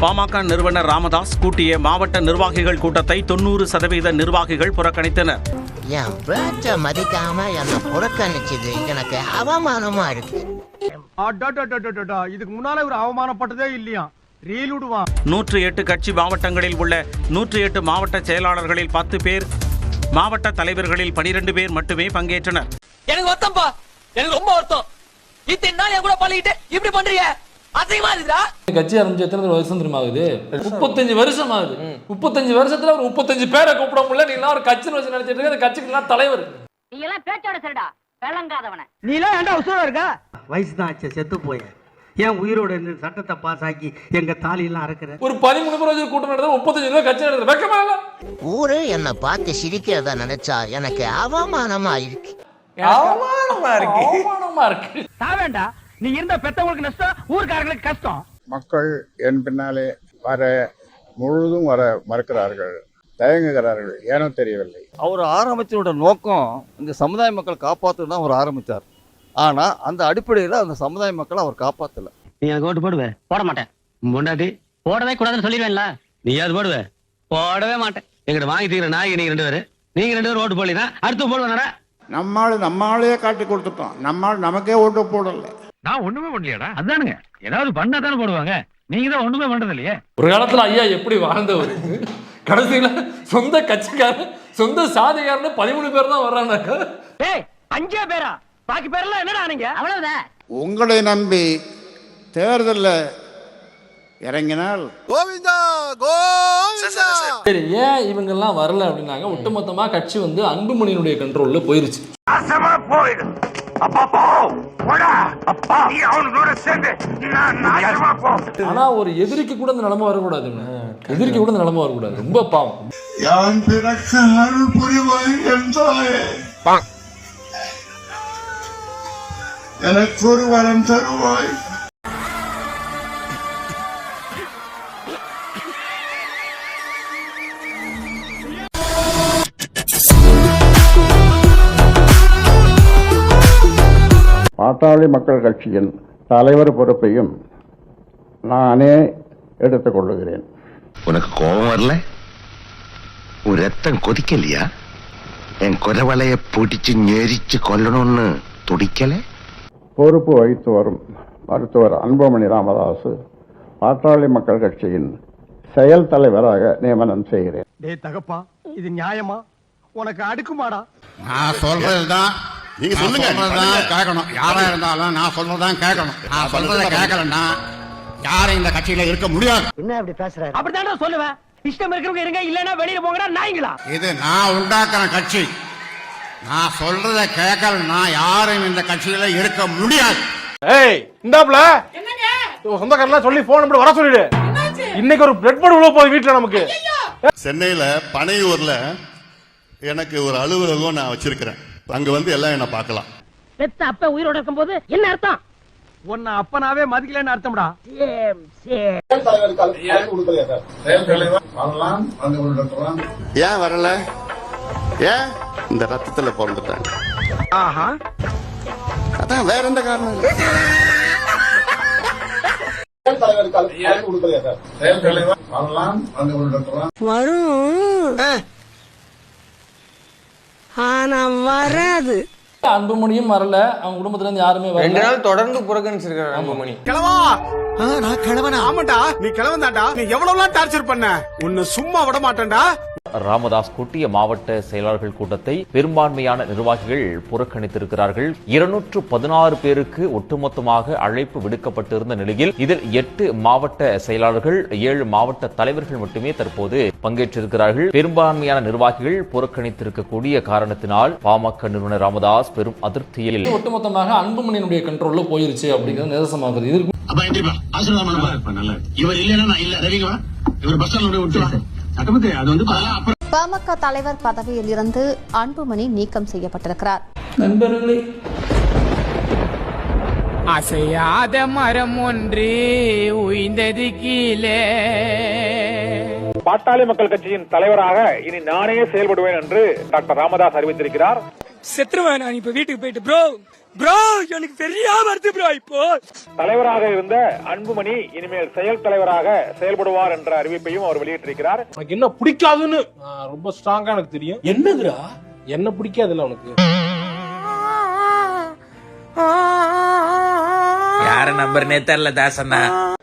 பாமக நிறுவனர் ராமதாஸ் கூட்டிய மாவட்ட நிர்வாகிகள் கூட்டத்தை தொண்ணூறு சதவீத நிர்வாகிகள் புறக்கணித்தனர். என் பேச்ச மதிக்காம என்ன புறக்கணிச்சது? எனக்கு அவமானமா இருக்கு. இதுக்கு முன்னால இவர் அவமானப்பட்டதே இல்லையா? நூற்று எட்டு கட்சி மாவட்டங்களில் உள்ள நூற்று எட்டு மாவட்ட செயலாளர்களில் பத்து பேர் மாவட்ட தலைவர்களில் பனிரெண்டு பேர் மட்டுமே பங்கேற்றனர். எனக்கு வருத்தம்ப்பா எனக்கு ரொம்ப வருத்தம். இத்தனை நாள் என் கூட பழகிட்டு இப்படி பண்றீங்க? கட்சி ஆரம்பிச்சு எத்தனை வருஷம் தெரியுமா ஆகுது? முப்பத்தஞ்சு வருஷம் ஆகுது. முப்பத்தஞ்சு வருஷத்துல ஒரு முப்பத்தஞ்சு பேரை கூப்பிட முடியல. நீ ஒரு கட்சி வச்சு நடத்திட்டு இருக்க. அந்த கட்சிக்கு எல்லாம் தலைவர். நீ எல்லாம் பேச்சோட சரிடா. விளங்காதவன. நீ எல்லாம் ஏன்டா உசுரா இருக்கா? வயசு தான் ஆச்சு. செத்து போய. ஏன் உயிரோட இருந்து சட்டத்தை பாஸ் ஆக்கி எங்க தாலியெல்லாம் அறுக்கிற? ஒரு பதிமூணு பேர் வச்சு கூட்டம் நடத்த முப்பத்தஞ்சு பேர் கட்சி நடத்துறது. வெக்கமா இல்ல? ஊரே என்னை பார்த்து சிரிக்கிறத நினைச்சா எனக்கு அவமானமா இருக்கு. அவமானமா இருக்கு. அவமானமா இருக்கு. சாவேண்டா நீ இருந்த பெத்தவங்களுக்கு நஷ்டம் ஊர்க்காரங்களுக்கு கஷ்டம். மக்கள் என் பின்னாலே வர முழுதும் வர மறுக்கிறார்கள் தயங்குகிறார்கள் ஏனோ தெரியவில்லை. அவர் ஆரம்பிச்சோட நோக்கம் இந்த சமுதாய மக்கள் காப்பாற்று தான் அவர் ஆரம்பித்தார். ஆனா அந்த அடிப்படையில் அந்த சமுதாய மக்களை அவர் காப்பாத்தல. நீ எனக்கு ஓட்டு போடுவே? போட மாட்டேன். முண்டாட்டி போடவே கூடாதுன்னு சொல்லிடுவேன்ல. நீ அது போடுவே? போடவே மாட்டேன். எங்கிட்ட வாங்கி தீர நாய்க்கு நீங்க ரெண்டு பேரு. நீங்க ரெண்டு பேரும் ஓட்டு போடலாம் அடுத்து போடுவேன் நம்மால் நம்மாலேயே காட்டி கொடுத்துட்டோம். நம்மால் நமக்கே ஓட்டு போடல. நான் ஒண்ணுமே பண்ணலையாடா. அதானுங்க. ஏதாவது பண்ணா தானே போடுவாங்க. நீங்க தான் ஒண்ணுமே பண்றது இல்லையே ஒரு காலத்துல ஐயா எப்படி வாழ்ந்தவர்? கடைசியில சொந்த கட்சிக்காரன் சொந்த சாதிக்காரன்னு பதிமூணு பேர் தான் வர்றாங்க. டேய் அஞ்சே பேரா? பாக்கி பேரெல்லாம் என்னடா நீங்க? அவ்வளவுதான். உங்களை நம்பி தேர்தலில் இறங்கினால் சரி ஏன் இவங்க எல்லாம் வரல அப்படின்னாங்க? ஒட்டுமொத்தமா கட்சி வந்து அன்புமணியினுடைய கண்ட்ரோல்ல போயிருச்சு. ஆனா ஒரு எதிரிக்கு கூட இந்த நிலைமை வரக்கூடாதுங்க. எதிரிக்கு கூட இந்த நிலைமை வரக்கூடாது. ரொம்ப பாவம். யான் பிறக்க அருள் புரிவாய் என்றாயே? எனக்கு ஒரு வரம் தருவாய். பாட்டாளி மக்கள் கட்சியின் தலைவர் பொறுப்பையும் நானே எடுத்துக் கொள்ளுகிறேன். உனக்கு கோபம் வரல? உன் ரத்தம் கொதிக்கலையா? என் குரவலைய பிடிச்சு நெரிச்சு கொல்லணும்னு துடிக்கல? பொறுப்பு வகித்து வரும் மருத்துவர் அன்புமணி ராமதாஸ் பாட்டாளி மக்கள் கட்சியின் செயல் தலைவராக நியமனம் செய்கிறேன். டேய் தகப்பா இது நியாயமா? உனக்கு அடுக்குமாடா? நான் சொல்றதுதான் நீங்க சொல்லுங்க. கேட்கணும். யாரா இருந்தாலும் நான் சொல்றதுதான் கேட்கணும். நான் சொல்றதை கேட்கலன்னா யாரும் இந்த கட்சியில இருக்க முடியாது. என்ன இப்படி பேசுறாரு? அப்படித்தான்டா சொல்லுவேன். இஷ்டம் இருக்கிறவங்க இருங்க இல்லன்னா வெளியில போங்கடா நாய்ங்களா? இது நான் உண்டாக்குற கட்சி. நான் சொல்றத கேட்கலன்னா யாரும் இந்த கட்சியில இருக்க முடியாது. ஏய் இந்தாப்ல சொந்தக்காரெல்லாம் சொல்லி போன் நம்பர் வர சொல்லிடு. இன்னைக்கு ஒரு பிளட் போர்டு உள்ள போகுது வீட்டுல நமக்கு. சென்னையில பனையூர்ல எனக்கு ஒரு அலுவலகம் நான் வச்சிருக்கிறேன். அங்க வந்து எல்லாம் என்ன பார்க்கலாம். பெத்த அப்ப உயிரோட இருக்கும்போது என்ன அர்த்தம்? உன்னை அப்பனாவே மதிக்கலன்னு அர்த்தம்டா. ஏன் வரல? ஏன்? இந்த ரத்தத்துல பிறந்துட்டாங்க ஆஹா. அதான் வேற எந்த காரணம் இல்லை. வரும். ஆனா வராது. அன்புமணியும் வரல அவங்க குடும்பத்துல இருந்து யாருமே வரல. நாள் தொடர்ந்து புறக்கணிச்சிருக்காரு அன்புமணி. நான் கிழவனா? ஆமாண்டா நீ கிழவன்தாண்டா நீ எவ்வளவு டார்ச்சர் பண்ண? உன்னை சும்மா விட மாட்டேன்டா ராமதாஸ் கூட்டிய மாவட்ட செயலாளர்கள் கூட்டத்தை பெரும்பான்மையான நிர்வாகிகள் புறக்கணித்திருக்கிறார்கள். இருநூற்று பதினாறு பேருக்கு ஒட்டுமொத்தமாக அழைப்பு விடுக்கப்பட்டிருந்த நிலையில் இதில் எட்டு மாவட்ட செயலாளர்கள் ஏழு மாவட்ட தலைவர்கள் மட்டுமே தற்போது பங்கேற்றிருக்கிறார்கள். பெரும்பான்மையான நிர்வாகிகள் புறக்கணித்திருக்கக்கூடிய காரணத்தினால் பாமக நிறுவனர் ராமதாஸ் பெரும் அதிருப்தியில் ஒட்டுமொத்தமாக அன்புமணியினுடைய கண்ட்ரோல்ல போயிருச்சு அப்படிங்கிறது இதற்கு இவர் இல்லைன்னா நான் இல்ல. ரவிங்க இவர் பஸ் ஸ்டாண்ட் விட்டுவா பாமக தலைவர் பதவியில் இருந்து அன்புமணி நீக்கம் செய்யப்பட்டிருக்கிறார். நண்பர்களே. அசையாத மரம் ஒன்று உயிந்தது கீழே. பாட்டாளி மக்கள் கட்சியின் தலைவராக இனி நானே செயல்படுவேன் என்று டாக்டர் ராமதாஸ் அறிவித்திருக்கிறார். செத்துருவேன் நான் இப்ப வீட்டுக்கு போயிட்டு ப்ரோ ப்ரோ எனக்கு சரியா வருது ப்ரோ இப்போ. தலைவராக இருந்த அன்புமணி இனிமேல் செயல் தலைவராக செயல்படுவார் என்ற அறிவிப்பையும் அவர் வெளியிட்டிருக்கிறார். உனக்கு என்ன பிடிக்காதுன்னு? ரொம்ப ஸ்ட்ராங்கா எனக்கு தெரியும். என்னதுடா? என்ன பிடிக்காதுல்ல உனக்கு? யார நம்பர்னே தெரியல தாசண்ணா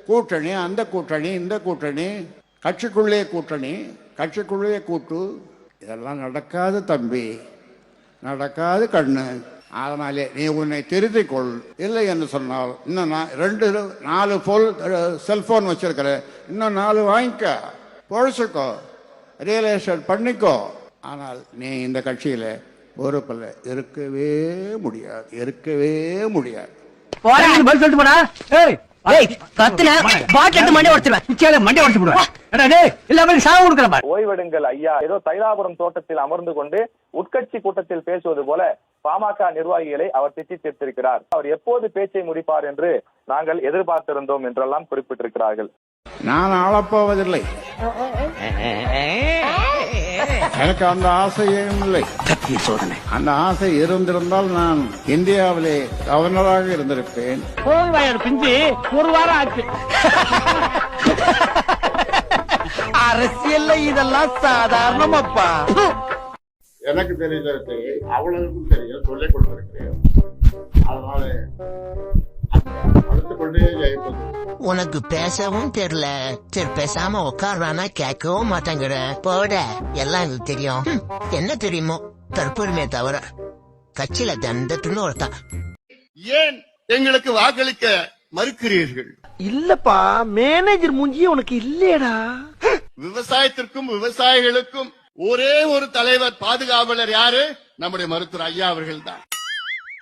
கூட்டணி அந்த கூட்டணி இந்த கூட்டணி கட்சிக்குள்ளே கூட்டணி கட்சிக்குள்ளே கூட்டு. இதெல்லாம் நடக்காது தம்பி. நடக்காது கண்ணு. அதனாலே நீ உன்னை திருத்திக் கொள் இல்லை என்று சொன்னால் இன்னும் நான் ரெண்டு நாலு போல் செல்போன் வச்சிருக்கிற இன்னும் நாலு வாங்கிக்க. பொழைச்சிக்கோ. ரியல் எஸ்டேட் பண்ணிக்கோ. ஆனால் நீ இந்த கட்சியில பொறுப்பில் இருக்கவே முடியாது. இருக்கவே முடியாது. பதில் சொல்லிட்டு போடா. ஓய்வெடுங்கள் ஐயா. ஏதோ தைலாபுரம் தோட்டத்தில் அமர்ந்து கொண்டு உட்கட்சி கூட்டத்தில் பேசுவது போல பாமக நிர்வாகிகளை அவர் திட்டி தீர்த்திருக்கிறார். அவர் எப்போது பேச்சை முடிப்பார் என்று நாங்கள் எதிர்பார்த்திருந்தோம் என்றெல்லாம் குறிப்பிட்டிருக்கிறார்கள். நான் ஆளப்போவதில்லை. எனக்கு அந்த ஆசையும் இல்லை. சோதனை. அந்த ஆசை இருந்திருந்தால் நான் இந்தியாவிலே கவர்னராக இருந்திருப்பேன். பிஞ்சு. ஒரு வாரம் ஆச்சு. அரசியல்ல இதெல்லாம் சாதாரணமாப்பா. எனக்கு தெரிந்ததற்கு அவளுக்கும் தெரியும் சொல்லிக் கொடுத்திருக்கிறேன் அதனால அடுத்து கொண்டே ஜெயிப்பது. உனக்கு பேசவும் தெரியல. சரி பேசாம உட்கார்றானா கேட்கவும் மாட்டாங்கிற. போட எல்லாம் எனக்கு தெரியும். என்ன தெரியுமோ? தற்பெருமையை தவிர கட்சியில தண்டத்துன்னு ஒருத்தான் ஏன் எங்களுக்கு வாக்களிக்க மறுக்கிறீர்கள்? இல்லப்பா மேனேஜர் மூஞ்சி உனக்கு இல்லையடா. விவசாயத்திற்கும் விவசாயிகளுக்கும் ஒரே ஒரு தலைவர் பாதுகாவலர் யாரு? நம்முடைய மருத்துவர் ஐயா அவர்கள் தான்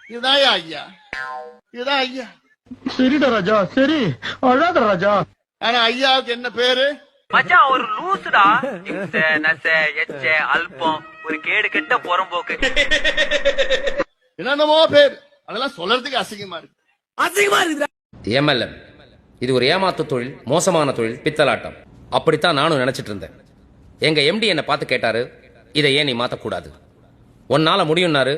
இதுதான் ஐயா. இதுதான் ஐயா. சரிடா ராஜா சரி. அழாத ராஜா. ஆனா ஐயாவுக்கு என்ன பேரு? மச்சான் ஒரு லூசுடா. இம்ச நச எச்ச அல்பம் ஒரு கேடு கெட்ட புறம்போக்கு. என்னென்னமோ பேர். அதெல்லாம் சொல்றதுக்கு அசிங்கமா இருக்கு. அசிங்கமா இருக்குடா. எம்எல்எம் இது ஒரு ஏமாத்து தொழில் மோசமான தொழில் பித்தலாட்டம். அப்படித்தான் நானும் நினைச்சிட்டு இருந்தேன். எங்க எம்டி என்னை பார்த்து கேட்டாரு இதை ஏன் நீ மாத்தக்கூடாது? உன்னால முடியும்னாரு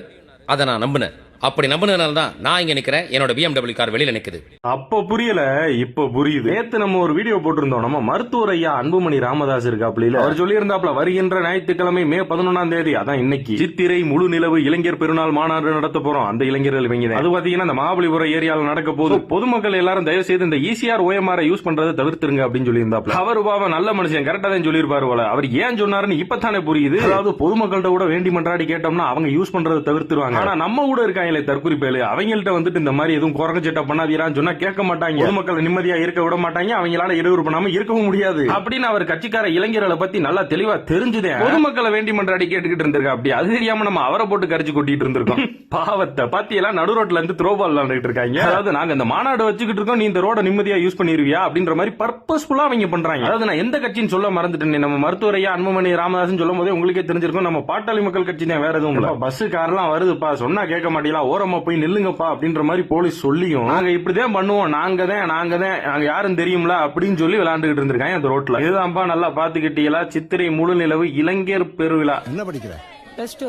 அதை நான் நம்பினேன். அப்படி நம்பினதுனால தான் நான் இங்க நிக்கிறேன். என்னோட BMW கார் வெளியில நிக்குது. அப்ப புரியல இப்ப புரியுது. நேத்து நம்ம ஒரு வீடியோ போட்டிருந்தோம். நம்ம மருத்துவர் ஐயா அன்புமணி ராமதாஸ் இருக்காப்ல அவர் சொல்லியிருந்தாப்ல வருகின்ற ஞாயிற்றுக்கிழமை மே பதினொன்னாம் தேதி அதான் இன்னைக்கு. சித்திரை முழு நிலவு இளைஞர் பெருநாள் மாநாடு நடத்த போறோம். அந்த இளைஞர்கள் இவங்க. அது பாத்தீங்கன்னா இந்த மகாபலிபுரம் ஏரியால நடக்க போது பொதுமக்கள் எல்லாரும் தயவு செய்து இந்த ஈசிஆர் ஓஎம்ஆர் யூஸ் பண்றதை தவிர்த்துருங்க அப்படின்னு சொல்லியிருந்தாப்ல அவர் பாவம் நல்ல மனுஷன். கரெக்டா தான் சொல்லியிருப்பாரு போல. அவர் ஏன் சொன்னாருன்னு இப்பதானே புரியுது. அதாவது பொதுமக்கள்கிட்ட கூட வேண்டி மன்றாடி கேட்டோம்னா அவங்க யூஸ் பண்றதை தவிர்த்துருவாங்க. ஆனா நம்ம கூட இருக்காங்களே தற்குறிப்பேலு அவங்கள்ட்ட வந்துட்டு இந்த மாதிரி எதுவும் குரங்க சட்டை பண்ணாதீரான்னு சொன்னா கேட்க மாட்டாங்க. பொதுமக்கள் நிம்மதியா இருக்க விட மாட்டாங்க. அவங்களால இடையூறு பண்ணாம இருக்கவும் முடியாது. அப்படின்னு அவர் கட்சிக்கார இளைஞர்களை பத்தி நல்லா தெளிவா தெரிஞ்சுதே. பொதுமக்களை வேண்டி மன்றாடி கேட்டுக்கிட்டு இருந்திருக்கா அப்படி? அது தெரியாம நம்ம அவரை போட்டு கரிச்சு கொட்டிட்டு இருந்திருக்கோம். பாவத்தை. பாத்தியெல்லாம் நடு ரோட்ல இருந்து த்ரோ பால் விளையாண்டுட்டு இருக்காங்க. அதாவது நாங்க இந்த மாநாடு வச்சுக்கிட்டு இருக்கோம். நீ இந்த ரோட நிம்மதியா யூஸ் பண்ணிருவியா? அப்படின்ற மாதிரி பர்பஸ்ஃபுல்லா அவங்க பண்றாங்க. அதாவது நான் எந்த கட்சின்னு சொல்ல மறந்துட்டேன். நம்ம மருத்துவரையா அன்புமணி ராமதாசன் சொல்லும் போதே உங்களுக்கே தெரிஞ்சிருக்கும். நம்ம பாட்டாளி மக்கள் கட்சி தான் வேற எதுவும் பஸ் கார்லாம் வருதுப்பா. சொன்னா கேட்க மாட்டீங்களா ஓரமா போய் நில்லுங்கப்பா அப்படின்ற மாதிரி போலீஸ் சொல்லியும் நாங்க இப்படிதான் பண்ணுவோம் நாங்க தான் நாங்க தான் நாங்க யாரும் தெரியும்ல அப்படின்னு சொல்லி விளையாண்டுகிட்டு இருந்திருக்காங்க அந்த ரோட்ல. இதுதான்ப்பா நல்லா பாத்துக்கிட்டீங்களா? சித்திரை முழு நிலவு இளைஞர் பெருவிழா. என்ன படிக்கிற? பெஸ்ட்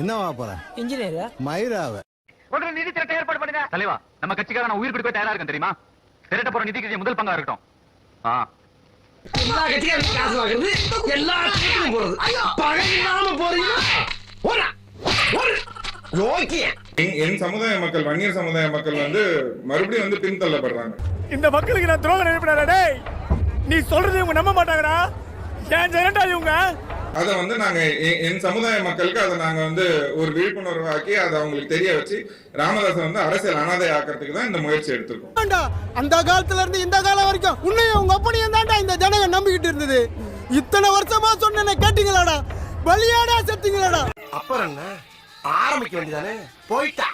என்னவா போற? இன்ஜினியர் மயிராவ. உடனே நிதி திரட்ட ஏற்பாடு பண்ணுங்க தலைவா நம்ம கட்சிக்காக நான் உயிர் கொடுக்க தயாரா இருக்கேன் தெரியுமா? திரட்ட போற நிதி கட்சி முதல் பங்கா இருக்கட்டும். ஆ. எல்லா கட்சிக்காரும் காசு வாங்குறது எல்லா கட்சிக்கும் போறது. பகையில்லாம போறீங்க என் சமுதாய மக்கள் வன்னியர் சமுதாய மக்கள் வந்து மறுபடியும் வந்து பின்தள்ளப்படுறாங்க. இந்த மக்களுக்கு நான் துரோகம் நினைப்படா டேய். நீ சொல்றது இவங்க நம்ப மாட்டாங்கடா. ஏன் ஜெனண்டா இவங்க? அதை வந்து நாங்க என் சமுதாய மக்களுக்கு அதை நாங்க வந்து ஒரு விழிப்புணர்வு ஆக்கி அதை அவங்களுக்கு தெரிய வச்சு ராமதாசன் வந்து அரசியல் அனாதை ஆக்கிறதுக்கு தான் இந்த முயற்சி எடுத்திருக்கோம். அந்த காலத்துல இருந்து இந்த காலம் வரைக்கும் உன்னையும் உங்க அப்பனையும் தான்டா இந்த ஜனங்க நம்பிக்கிட்டு இருந்தது. இத்தனை வருஷமா சொன்ன கேட்டீங்களாடா? பலியாடா செத்தீங்களாடா? அப்புறம் என்ன? ஆரம்பிக்க வேண்டியதானே? போயிட்டா.